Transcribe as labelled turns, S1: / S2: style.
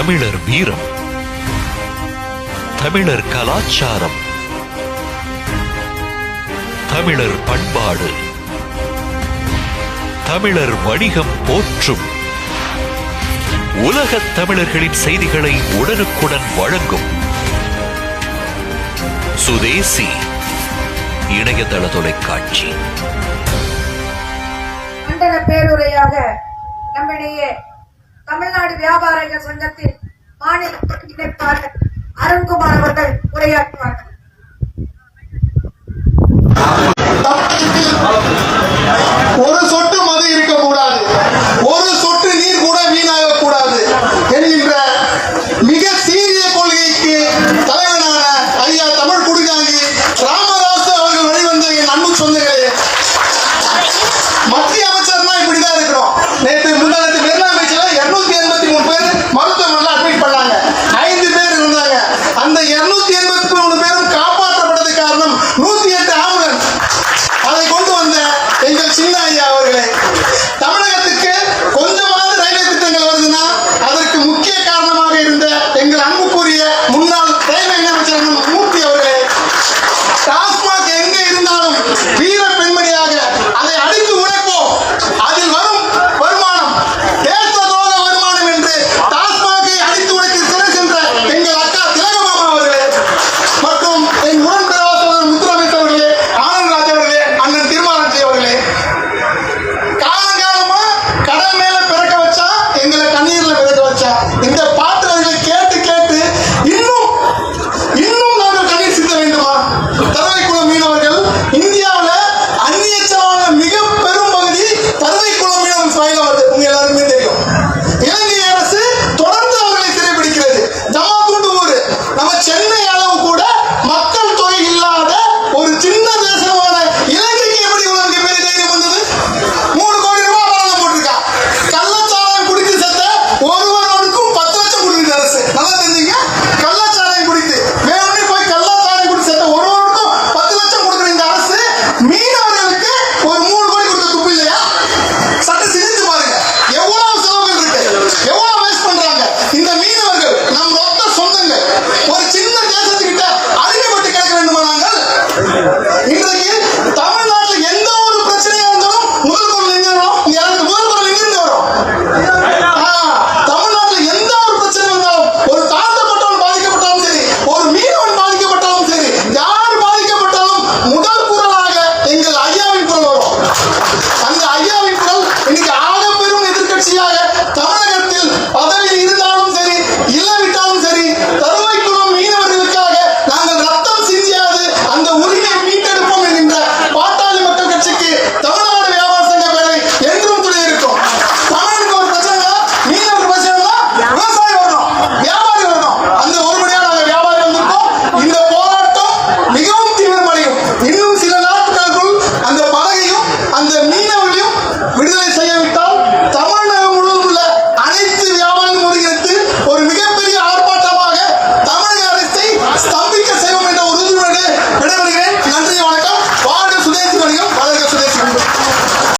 S1: தமிழர் வீரம் தமிழர் கலாச்சாரம் தமிழர் பண்பாடு தமிழர் வணிகம் போற்றும். உலகத் தமிழர்களின் செய்திகளை உடனுக்குடன் வழங்கும் சுதேசி இணையதள தொலைக்காட்சி.
S2: பேருரையாக நம்மிடையே தமிழ்நாடு வியாபாரிகள் சங்கத்தின் மாநில ஒருங்கிணைப்பாளர் அருண்குமார் அவர்கள் உரையாற்றுவார்கள்.
S3: ஒரு சொட்டு மது இருக்க கூடாது ஒரு சொட்டு நீர் கூட வீணாக கூடாது என்கின்ற மிக சீரிய கொள்கைக்கு தலைவனான ஐயா தமிழ் குடிகாங்கி ராமதாஸ் அவர்கள் வெளிவந்த என் அன்பு சொந்தங்களே மத்திய Ama ben dünya